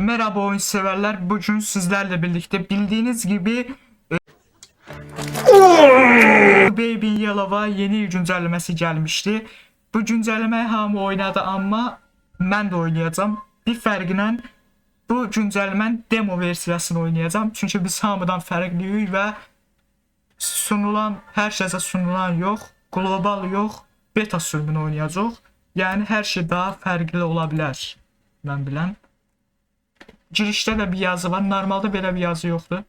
Merhaba oyun severler. Bugün sizlerle birlikte bildiğiniz gibi e, Baby Yellow'a yeni güncellemesi gelmişti. Bu güncellemeyi hamı oynadı ama ben de oynayacağım. Bir fərqlə bu güncellemenin demo versiyasını oynayacağım. Çünkü biz hamıdan fərqliyik və sunulan hər şeyə sunulan yox, global yox, beta sürümünü oynayacağıq. Yəni hər şey daha fərqli ola bilər. Mən bilən. Girişdə də bir yazı var. Normalda belə bir yazı yoxdur.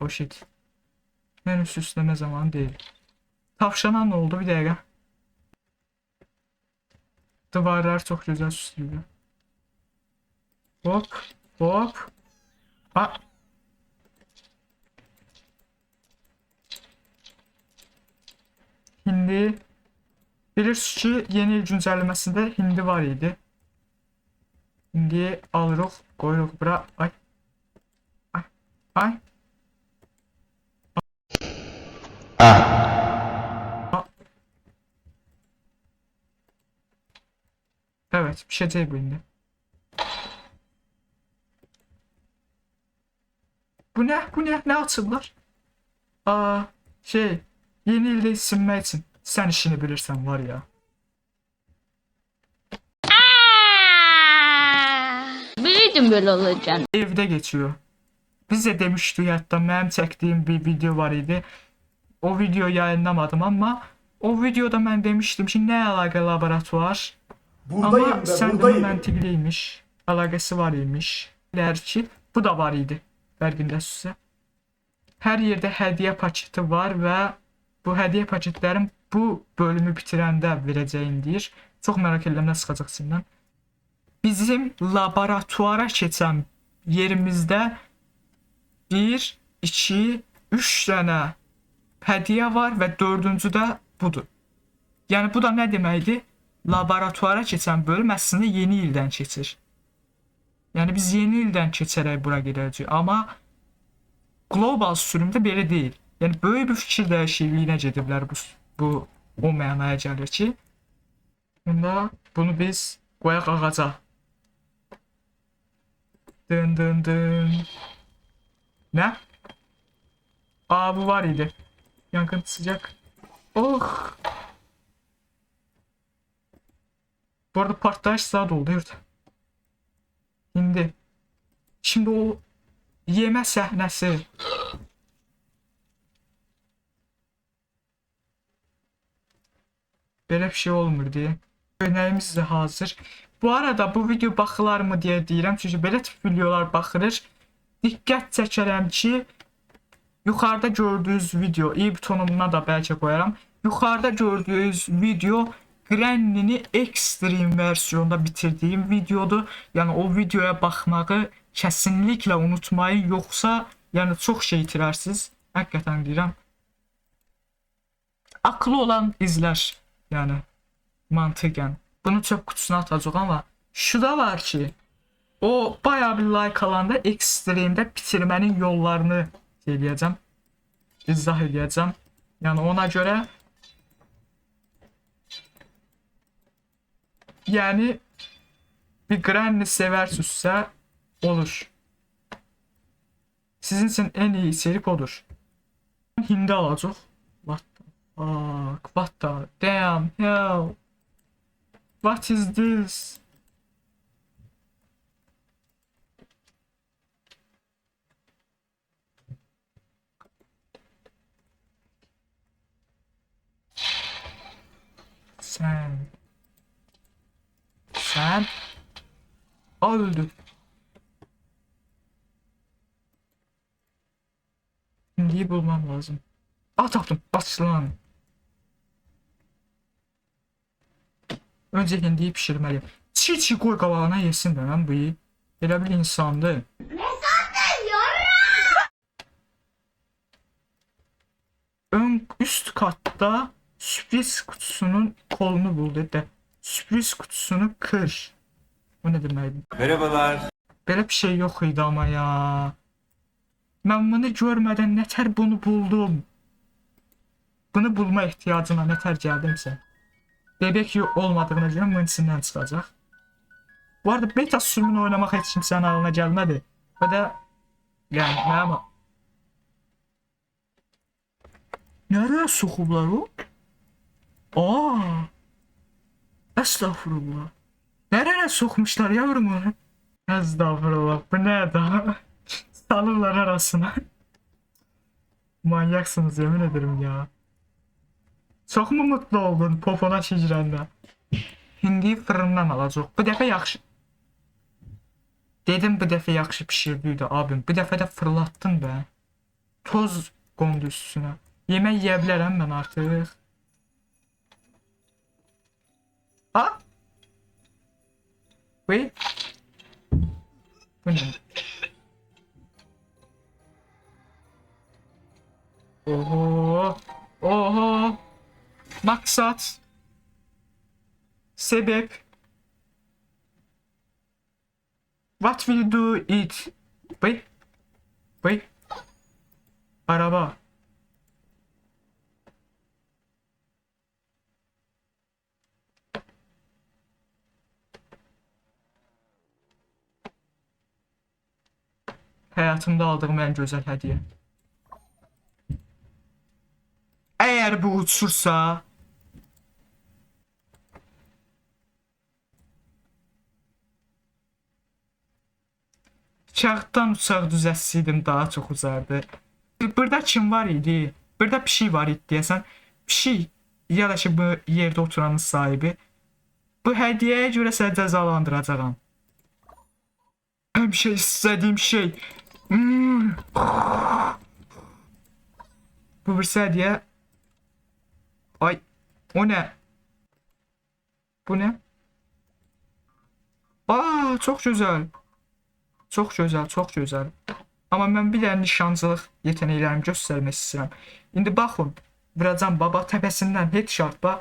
O shit. Menü süsleme zamanı değil. Tavşana ne oldu bir dakika. Duvarlar çok güzel süslüyor. Hop hop. Aa. Hindi. Bilirsiniz ki yeni il güncellemesinde hindi var idi. Hindiyi alırıq, qoyuruq bura. Ay. Ay. Ay. Evet, bir şey değil bu indi. Bu ne? Bu ne? Ne açıblar? Aa, şey, yeni ilde için. Sen işini bilirsən var ya. Bilirdim böyle olacağını. evde geçiyor. Bize demişti hatta benim çektiğim bir video var idi. O video yayınlamadım ama o videoda ben demiştim ki ne alaka laboratuvar. Buradayım ama ben, sen buradayım. mantıklıymış. Alakası var imiş. Ki bu da var idi. Fərqindəsizsə. Hər yerdə hədiyyə paketi var və bu hədiyyə paketlərin bu bölümü bitirəndə verəcəyim deyir. Çox merak edirəm nə çıxacaq içindən. Bizim laboratuvara keçən yerimizdə 1, 2, 3 dənə hədiyyə var və dördüncü də budur. Yəni bu da nə deməkdir? Laboratuvara keçən bölüm əslində yeni ildən keçir. Yəni biz yeni ildən keçərək bura gedəcəyik, amma global sürümdə belə deyil. Yəni böyük bir fikir dəyişikliyinə gediblər bu bu o mənaya gəlir ki, bunda bunu biz qoyaq ağaca. Dın dın dın. Ne? Aa bu var idi. Yangın sıcak. Oh. Bu arada partlayış saat oldu yurda. Şimdi. Şimdi o yeme səhnəsi. Belə bir şey olmur deyə. Önərimiz də hazır. Bu arada bu video baxılar mı deyə deyirəm. Çünki belə tip videolar baxırır. Diqqət çəkərəm ki, yuxarıda gördüyünüz video, i butonuna da bəlkə qoyaram. Yuxarıda gördüyünüz video Granny'ni ekstrem versiyonda bitirdiyim videodur. Yəni o videoya baxmağı kəsinliklə unutmayın, yoxsa yəni çox şey itirərsiniz. Həqiqətən deyirəm. Aklı olan izlər. Yəni mantıqən. Bunu çöp kutusuna atacaq amma şu da var ki o bayağı bir like alanda ekstremdə bitirmənin yollarını eləyəcəm. İzah eləyəcəm. Yəni ona görə yəni bir Granny seversinizsə olur. Sizin için en iyi içerik odur. Hindi alacaq. What the fuck? What the damn hell? What is this? Sen. Sen. Öldü. Hindiyi bulmam lazım. Aa taptım. Başlan. Önce hindiyi pişirmeliyim. Çiğ çiğ koy qabağına yesin de ben bu iyi. Elə bir insandı. Ön üst katta sürpriz kutusunun kolunu buldu de. Sürpriz kutusunu kır. Bu ne deməkdir? Merhabalar. Belə bir şey yox idi amma ya. Mən bunu görmədən nətər bunu buldum. Bunu bulma ehtiyacına nətər gəldimsə. Bebek olmadığına görə bunun içindən çıxacaq. Bu arada beta sürümünü oynamak hiç kimsenin ağlına gelmedi. Ve de yani mənim Nereye sokublar o? Aa! Estağfurullah. Nereye sokmuşlar yavrum onu? Estağfurullah. Bu ne daha? Salırlar arasına. Manyaksınız yemin ederim ya. Çok mu mutlu oldun popona şişirəndə? Hindi fırından alacaq. Bu dəfə yaxşı. Dedim bu dəfə yaxşı pişirdiydi abim. Bu dəfə də fırlatdın be. Toz qondu üstünə. Yemək yeyə bilərəm mən artıq. Ha? Wait. Bu ne? Oho. Maksat. Sebep. What will do it? Wait. Wait. Araba. Hayatımda aldığım en güzel hediye. Eğer bu uçursa Çağdan uçaq düzəlsəydim daha çox uzardı. Burada kim var idi? Burada pişik var idi deyəsən. Pişik ya da ki bu yerdə oturanın sahibi. Bu hədiyyəyə görə səni cəzalandıracağam. Həmişə istədiyim şey. Hmm. Bu bir hədiyyə. Ay, o ne? Bu ne? Aa, çok güzel. Çok güzel, çok güzel. Amma mən bir dənə nişancılıq yeteneklərimi göstərmək istəyirəm. İndi baxın, vuracam baba təpəsindən headshot ba.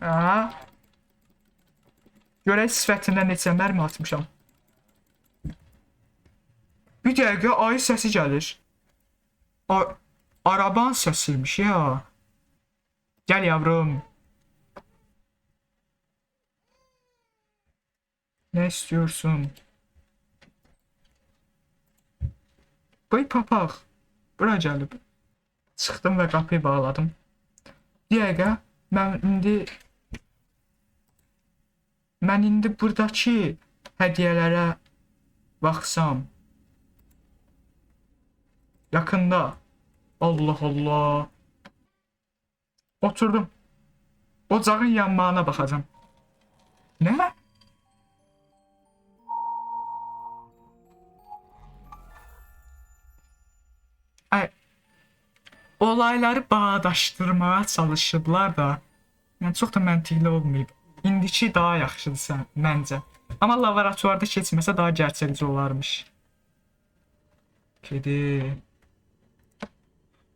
Aa. Görək sifətindən neçə mərmi atmışam. Bir dəqiqə ayı səsi gəlir. A araban səsiymiş ya. Gəl yavrum. Ne istiyorsun? Bıy papaq. Bura gəlib. Çıxdım və qapıyı bağladım. Bir dəqiqə, mən indi mən indi buradakı hədiyyələrə baxsam Yakında. Allah Allah. Oturdum. Ocağın yanmağına bakacağım. Ne? Olayları bağdaşdırmağa çalışıblar da. Yəni çox da məntiqli olmayıb. İndiki daha yaxşıdır məncə. Amma laboratuvarda keçməsə daha gerçəkçi olarmış. Kedi.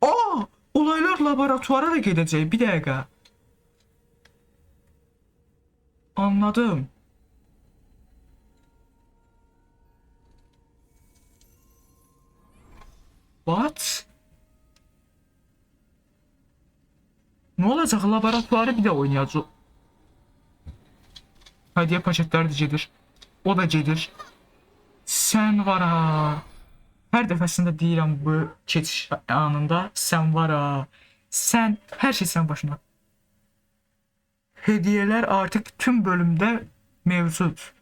Aa! Olaylar laboratuvara da gedəcək. Bir dəqiqə. Anladım. What? Ne olacak? Laboratuvarı bir de oynayacaq. Hediye paketləri də gedir. O da gedir. Sən var ha. Hər dəfəsində deyirəm bu keçiş anında sən var ha. Sən hər şey sən başına. Hediyeler artık tüm bölümde mevcut.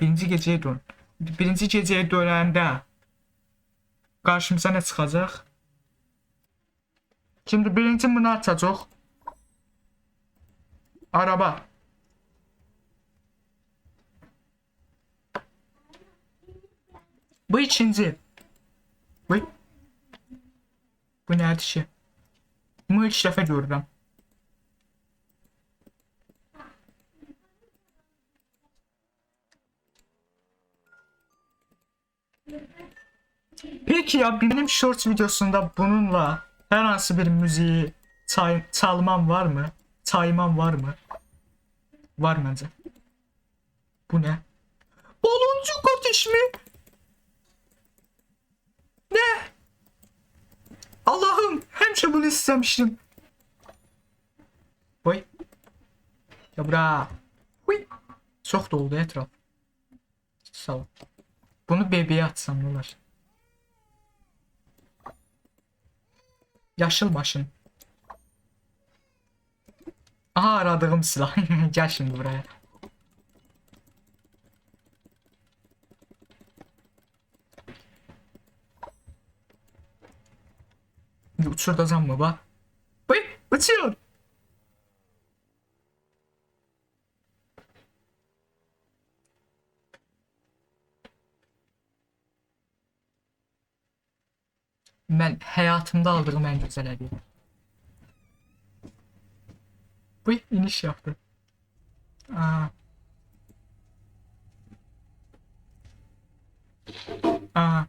Birinci geceye dön. Birinci geceye dönəndə karşımıza ne çıkacak? Şimdi birinci bunu açacaq. Araba. Bu ikinci. Bu. Bu nədir ki? Bunu ilk dəfə görürəm. Peki ya benim short videosunda bununla herhangi bir müziği çay, çalmam var mı? Çaymam var mı? Var bence. Bu ne? Baloncuk ateş mi? Ne? Allah'ım həmişə bunu istəmişdim. Oy. Ya bura. Uy. Çox doldu ətraf. Sağ ol. Bunu bebeğe atsam ne olar? Yaşıl maşın. Aha aradığım silah. Gel şimdi buraya. Uçurdacağım mı bak? Uy uçuyor. Ben hayatımda aldığım en güzel hediye. Bu iniş yaptı. Aa. Aa.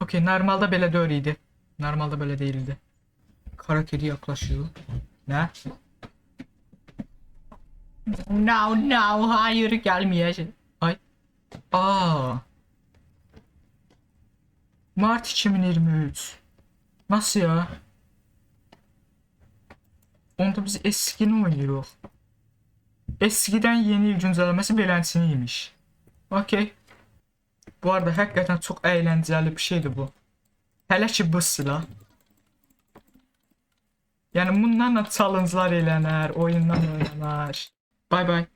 Okey, normalde belə də öyleydi. Normalde belə değildi. Kara kedi yaklaşıyor. Ne? No, no, hayır gelmeyecek. Ay. Aa. Mart 2023. Nasıl ya? Onda biz eskini oynuyoruz. Eskiden yeni il güncelləməsi beləsiniymiş. Okey. Bu arada həqiqətən çox əyləncəli bir şeydir bu. Hələ ki bu silah. Yəni bunlarla challenge'lar elənər, oyundan oynanar. Bay bay.